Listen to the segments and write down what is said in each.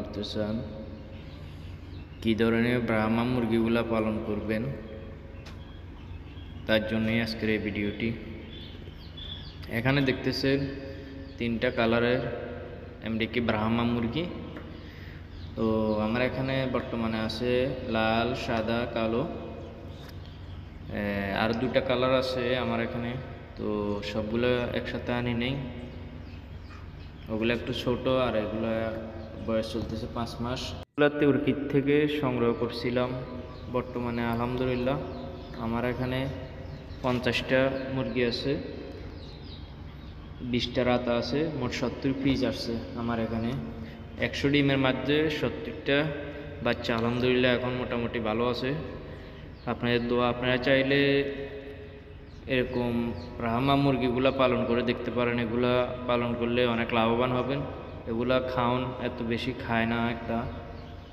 করতে চান কী ধরনের ব্রাহ্মা মুরগিগুলা পালন করবেন? তার জন্যই আজকের এই ভিডিওটি। এখানে দেখতেছেন তিনটা কালারের এমডিকি ব্রাহ্মা মুরগি। তো আমার এখানে বর্তমানে আছে লাল, সাদা, কালো। আর দুটা কালার আছে আমার এখানে। তো সবগুলো একসাথে আনি নেই। ওগুলো একটু ছোট আর এগুলো বয়স চলতেছে পাঁচ মাস। এগুলো তুর্কির থেকে সংগ্রহ করছিলাম। বর্তমানে আলহামদুলিল্লাহ আমার এখানে পঞ্চাশটা মুরগি আছে, বিশটা রাতা আছে, মোট সত্তর পিস আসছে আমার এখানে। একশো ডিমের মধ্যে সত্তরটা বাচ্চা আলহামদুলিল্লাহ এখন মোটামুটি ভালো আছে। আপনাদের দোয়া আপনারা চাইলে এরকম রাহামা মুরগিগুলা পালন করে দেখতে পারেন। এগুলা পালন করলে অনেক লাভবান হবেন। এগুলা খাওন, এত বেশি খায় না একটা।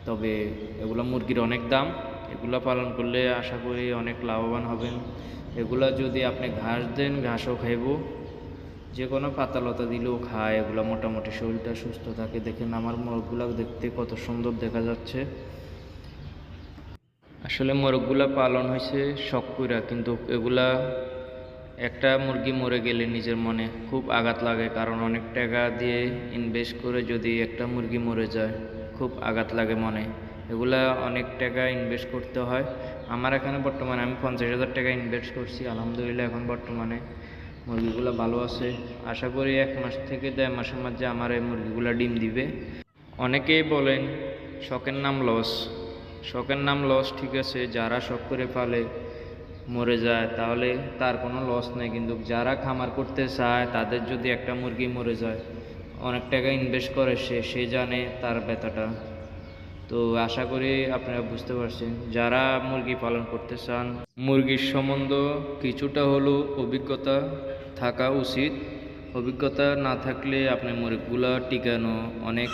তবে এগুলা মুরগির অনেক দাম। এগুলা পালন করলে আশা করি অনেক লাভবান হবেন। এগুলা যদি আপনি ঘাস দেন, ঘাসও খাইব। যে কোনো পাতালতা দিলেও খায়। এগুলো মোটামুটি শরীরটা সুস্থ থাকে। দেখেন আমার মোরগগুলো দেখতে কত সুন্দর দেখা যাচ্ছে। আসলে মোরগগুলা পালন হয়েছে শখ কইরা, কিন্তু এগুলা একটা মুরগি মরে গেলে নিজের মনে খুব আঘাত লাগে, কারণ অনেক টাকা দিয়ে ইনভেস্ট করে যদি একটা মুরগি মরে যায়, খুব আঘাত লাগে মনে। এগুলা অনেক টাকা ইনভেস্ট করতে হয়। আমার এখানে বর্তমানে আমি পঞ্চাশ হাজার টাকা ইনভেস্ট করছি, আলহামদুলিল্লাহ এখন বর্তমানে মুরগিগুলো ভালো আছে। আশা করি এক মাস থেকে দেড় মাসের মধ্যে আমার এই মুরগিগুলো ডিম দিবে। অনেকেই বলেন, শখের নাম লস শখের নাম লস ঠিক আছে, যারা শখ করে পালে মরে যায়, তাহলে তার কোনো লস নেই। কিন্তু যারা খামার করতে চায়, তাদের যদি একটা মুরগি মরে যায়, অনেক টাকা ইনভেস্ট করে সে সে জানে তার ব্যথাটা। তো আশা করি আপনারা বুঝতে পারছেন। যারা মুরগি পালন করতে চান, মুরগির সম্বন্ধ কিছুটা হলেও অভিজ্ঞতা থাকা উচিত। অভিজ্ঞতা না থাকলে আপনি মুরগিগুলো টিকানো অনেক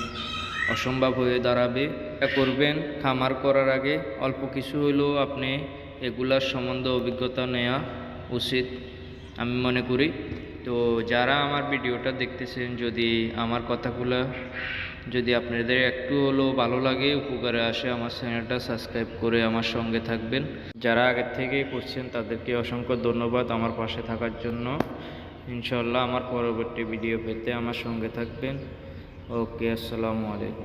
অসম্ভব হয়ে দাঁড়াবে। করবেন, খামার করার আগে অল্প কিছু হলেও আপনি এগুলার সম্বন্ধে অভিজ্ঞতা নেওয়া উচিত, আমি মনে করি। তো যারা আমার ভিডিওটা দেখতেছেন, যদি আমার কথাগুলো যদি আপনাদের একটু হলেও ভালো লাগে, উপকারে আসে, আমার চ্যানেলটা সাবস্ক্রাইব করে আমার সঙ্গে থাকবেন। যারা আগের থেকে করছেন, তাদেরকে অসংখ্য ধন্যবাদ আমার পাশে থাকার জন্য। ইনশাল্লাহ আমার পরবর্তী ভিডিও পেতে আমার সঙ্গে থাকবেন। ওকে, আসসালামু আলাইকুম।